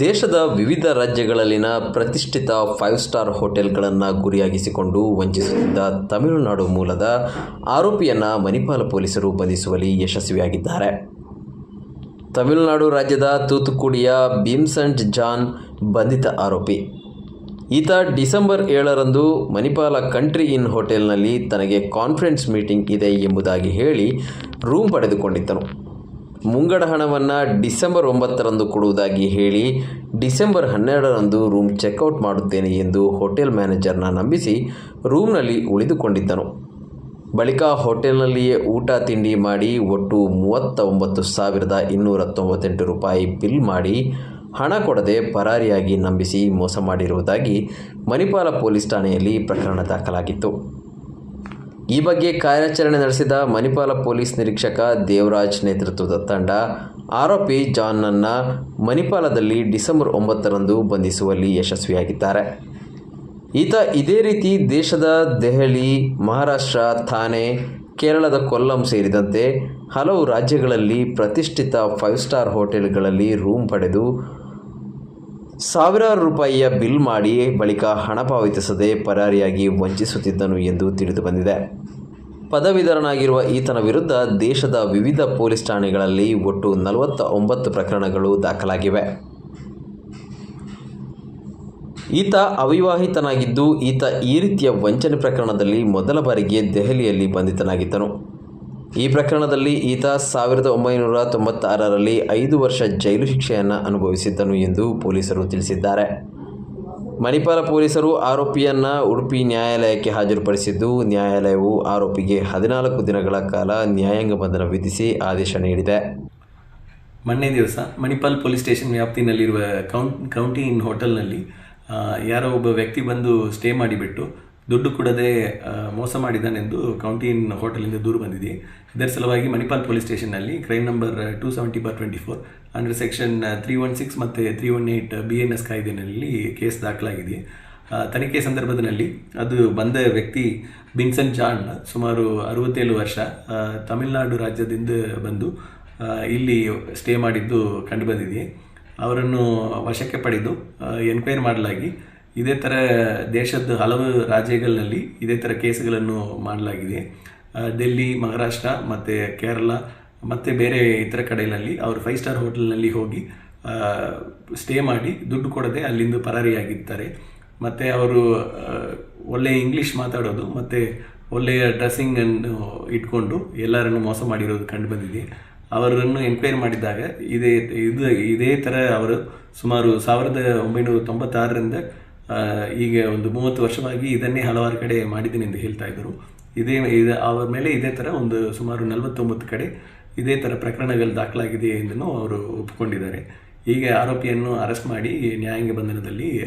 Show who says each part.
Speaker 1: ದೇಶದ ವಿವಿಧ ರಾಜ್ಯಗಳಲ್ಲಿನ ಪ್ರತಿಷ್ಠಿತ ಫೈವ್ ಸ್ಟಾರ್ ಹೋಟೆಲ್ಗಳನ್ನು ಗುರಿಯಾಗಿಸಿಕೊಂಡು ವಂಚಿಸುತ್ತಿದ್ದ ತಮಿಳುನಾಡು ಮೂಲದ ಆರೋಪಿಯನ್ನು ಮಣಿಪಾಲ ಪೊಲೀಸರು ಬಂಧಿಸುವಲ್ಲಿ ಯಶಸ್ವಿಯಾಗಿದ್ದಾರೆ. ತಮಿಳುನಾಡು ರಾಜ್ಯದ ತೂತುಕುಡಿಯ ಭೀಮ್ಸಂಟ್ ಜಾನ್ ಬಂಧಿತ ಆರೋಪಿ. ಈತ ಡಿಸೆಂಬರ್ ಏಳರಂದು ಮಣಿಪಾಲ ಕಂಟ್ರಿ ಇನ್ ಹೋಟೆಲ್ನಲ್ಲಿ ತನಗೆ ಕಾನ್ಫರೆನ್ಸ್ ಮೀಟಿಂಗ್ ಇದೆ ಎಂಬುದಾಗಿ ಹೇಳಿ ರೂಮ್ ಪಡೆದುಕೊಂಡಿದ್ದನು. ಮುಂಗಡ ಹಣವನ್ನು ಡಿಸೆಂಬರ್ ಒಂಬತ್ತರಂದು ಕೊಡುವುದಾಗಿ ಹೇಳಿ ಡಿಸೆಂಬರ್ ಹನ್ನೆರಡರಂದು ರೂಮ್ ಚೆಕ್ಔಟ್ ಮಾಡುತ್ತೇನೆ ಎಂದು ಹೋಟೆಲ್ ಮ್ಯಾನೇಜರ್ನ ನಂಬಿಸಿ ರೂಮ್ನಲ್ಲಿ ಉಳಿದುಕೊಂಡಿದ್ದನು. ಬಳಿಕ ಹೋಟೆಲ್ನಲ್ಲಿಯೇ ಊಟ ತಿಂಡಿ ಮಾಡಿ ಒಟ್ಟು ಮೂವತ್ತ ಒಂಬತ್ತು ಸಾವಿರದ ಇನ್ನೂರ ತೊಂಬತ್ತೆಂಟು ರೂಪಾಯಿ ಬಿಲ್ ಮಾಡಿ ಹಣ ಕೊಡದೆ ಪರಾರಿಯಾಗಿ ನಂಬಿಸಿ ಮೋಸ ಮಾಡಿರುವುದಾಗಿ ಮಣಿಪಾಲ ಪೊಲೀಸ್ ಠಾಣೆಯಲ್ಲಿ ಪ್ರಕರಣ ದಾಖಲಾಗಿತ್ತು. ಈ ಬಗ್ಗೆ ಕಾರ್ಯಾಚರಣೆ ನಡೆಸಿದ ಮಣಿಪಾಲ ಪೊಲೀಸ್ ನಿರೀಕ್ಷಕ ದೇವರಾಜ್ ನೇತೃತ್ವದ ತಂಡ ಆರೋಪಿ ಜಾನ್ನನ್ನ ಮಣಿಪಾಲದಲ್ಲಿ ಡಿಸೆಂಬರ್ ಒಂಬತ್ತರಂದು ಬಂಧಿಸುವಲ್ಲಿ ಯಶಸ್ವಿಯಾಗಿದ್ದಾರೆ. ಈತ ಇದೇ ರೀತಿ ದೇಶದ ದೆಹಲಿ, ಮಹಾರಾಷ್ಟ್ರ ಥಾಣೆ ಕೇರಳದ ಕೊಲ್ಲಂ ಸೇರಿದಂತೆ ಹಲವು ರಾಜ್ಯಗಳಲ್ಲಿ ಪ್ರತಿಷ್ಠಿತ ಫೈವ್ ಸ್ಟಾರ್ ಹೋಟೆಲ್ಗಳಲ್ಲಿ ರೂಮ್ ಪಡೆದು ಸಾವಿರಾರು ರೂಪಾಯಿಯ ಬಿಲ್ ಮಾಡಿ ಬಳಿಕ ಹಣ ಪಾವತಿಸದೆ ಪರಾರಿಯಾಗಿ ವಂಚಿಸುತ್ತಿದ್ದನು ಎಂದು ತಿಳಿದು ಬಂದಿದೆ. ಪದವೀಧರನಾಗಿರುವ ಈತನ ವಿರುದ್ಧ ದೇಶದ ವಿವಿಧ ಪೊಲೀಸ್ ಠಾಣೆಗಳಲ್ಲಿ ಒಟ್ಟು ನಲವತ್ತ ಒಂಬತ್ತು ಪ್ರಕರಣಗಳು ದಾಖಲಾಗಿವೆ. ಈತ ಅವಿವಾಹಿತನಾಗಿದ್ದು, ಈತ ಈ ರೀತಿಯ ವಂಚನೆ ಪ್ರಕರಣದಲ್ಲಿ ಮೊದಲ ಬಾರಿಗೆ ದೆಹಲಿಯಲ್ಲಿ ಬಂಧಿತನಾಗಿದ್ದನು. ಈ ಪ್ರಕರಣದಲ್ಲಿ ಈತ ಸಾವಿರದ ಒಂಬೈನೂರ ತೊಂಬತ್ತಾರರಲ್ಲಿ ಐದು ವರ್ಷ ಜೈಲು ಶಿಕ್ಷೆಯನ್ನು ಅನುಭವಿಸಿದ್ದನು ಎಂದು ಪೊಲೀಸರು ತಿಳಿಸಿದ್ದಾರೆ. ಮಣಿಪಾಲ ಪೊಲೀಸರು ಆರೋಪಿಯನ್ನು ಉಡುಪಿ ನ್ಯಾಯಾಲಯಕ್ಕೆ ಹಾಜರುಪಡಿಸಿದ್ದು, ನ್ಯಾಯಾಲಯವು ಆರೋಪಿಗೆ ಹದಿನಾಲ್ಕು ದಿನಗಳ ಕಾಲ ನ್ಯಾಯಾಂಗ ಬಂಧನ ವಿಧಿಸಿ ಆದೇಶ ನೀಡಿದೆ.
Speaker 2: ಮೊನ್ನೆ ದಿವಸ ಮಣಿಪಾಲ್ ಪೊಲೀಸ್ ಸ್ಟೇಷನ್ ವ್ಯಾಪ್ತಿನಲ್ಲಿರುವ ಕೌಂಟ್, ಕೌಂಟಿ ಇನ್ ಹೋಟೆಲ್ನಲ್ಲಿ ಯಾರೋ ಒಬ್ಬ ವ್ಯಕ್ತಿ ಬಂದು ಸ್ಟೇ ಮಾಡಿಬಿಟ್ಟು ದುಡ್ಡು ಕೊಡದೆ ಮೋಸ ಮಾಡಿದ್ದಾನೆಂದು ಕೌಂಟಿನ್ ಹೋಟೆಲಿಂದ ದೂರು ಬಂದಿದೆ. ಇದರ ಸಲುವಾಗಿ Manipal police ಸ್ಟೇಷನ್ನಲ್ಲಿ crime number two seventy bar twenty four under section three one six ಮತ್ತು three one eight B N S ಕಾಯ್ದೆನಲ್ಲಿ case ದಾಖಲಾಗಿದೆ. ತನಿಖೆ ಸಂದರ್ಭದಲ್ಲಿ ಅದು ಬಂದ ವ್ಯಕ್ತಿ ಬಿನ್ಸನ್ ಜಾನ್ ಸುಮಾರು ಅರವತ್ತೇಳು ವರ್ಷ ತಮಿಳುನಾಡು ರಾಜ್ಯದಿಂದ ಬಂದು ಇಲ್ಲಿ ಸ್ಟೇ ಮಾಡಿದ್ದು ಕಂಡುಬಂದಿದೆ ಅವರನ್ನು ವಶಕ್ಕೆ ಪಡೆದು ಎನ್ಕ್ವೈರಿ ಮಾಡಲಾಗಿ ಇದೇ ಥರ ದೇಶದ ಹಲವು ರಾಜ್ಯಗಳಲ್ಲಿ ಇದೇ ಥರ ಕೇಸ್ಗಳನ್ನು ಮಾಡಲಾಗಿದೆ. ಡೆಲ್ಲಿ, ಮಹಾರಾಷ್ಟ್ರ ಮತ್ತು ಕೇರಳ ಮತ್ತು ಬೇರೆ ಇತರ ಕಡೆಗಳಲ್ಲಿ ಅವರು ಫೈವ್ ಸ್ಟಾರ್ ಹೋಟೆಲ್ನಲ್ಲಿ ಹೋಗಿ ಸ್ಟೇ ಮಾಡಿ ದುಡ್ಡು ಕೊಡದೆ ಅಲ್ಲಿಂದ ಪರಾರಿಯಾಗಿರ್ತಾರೆ ಮತ್ತು ಅವರು ಒಳ್ಳೆಯ ಇಂಗ್ಲೀಷ್ ಮಾತಾಡೋದು ಮತ್ತು ಒಳ್ಳೆಯ ಡ್ರೆಸ್ಸಿಂಗನ್ನು ಇಟ್ಕೊಂಡು ಎಲ್ಲರನ್ನು ಮೋಸ ಮಾಡಿರೋದು ಕಂಡು ಬಂದಿದೆ. ಅವರನ್ನು ಎನ್ಕ್ವೈರಿ ಮಾಡಿದಾಗ ಇದೇ, ಇದು, ಇದೇ ಥರ ಅವರು ಸುಮಾರು ಸಾವಿರದ ಒಂಬೈನೂರ ತೊಂಬತ್ತಾರರಿಂದ ಈಗ ಒಂದು ಮೂವತ್ತು ವರ್ಷವಾಗಿ ಇದನ್ನೇ ಹಲವಾರು ಕಡೆ ಮಾಡಿದ್ದೀನಿ ಎಂದು ಹೇಳ್ತಾ ಇದ್ದರು. ಇದೇ ಇದು, ಅವರ ಮೇಲೆ ಇದೇ ಥರ ಒಂದು ಸುಮಾರು ನಲವತ್ತೊಂಬತ್ತು ಕಡೆ ಇದೇ ಥರ ಪ್ರಕರಣಗಳು ದಾಖಲಾಗಿದೆ ಎಂದು ಅವರು ಒಪ್ಪಿಕೊಂಡಿದ್ದಾರೆ. ಹೀಗೆ ಆರೋಪಿಯನ್ನು ಅರೆಸ್ಟ್ ಮಾಡಿ ನ್ಯಾಯಾಂಗ ಬಂಧನದಲ್ಲಿ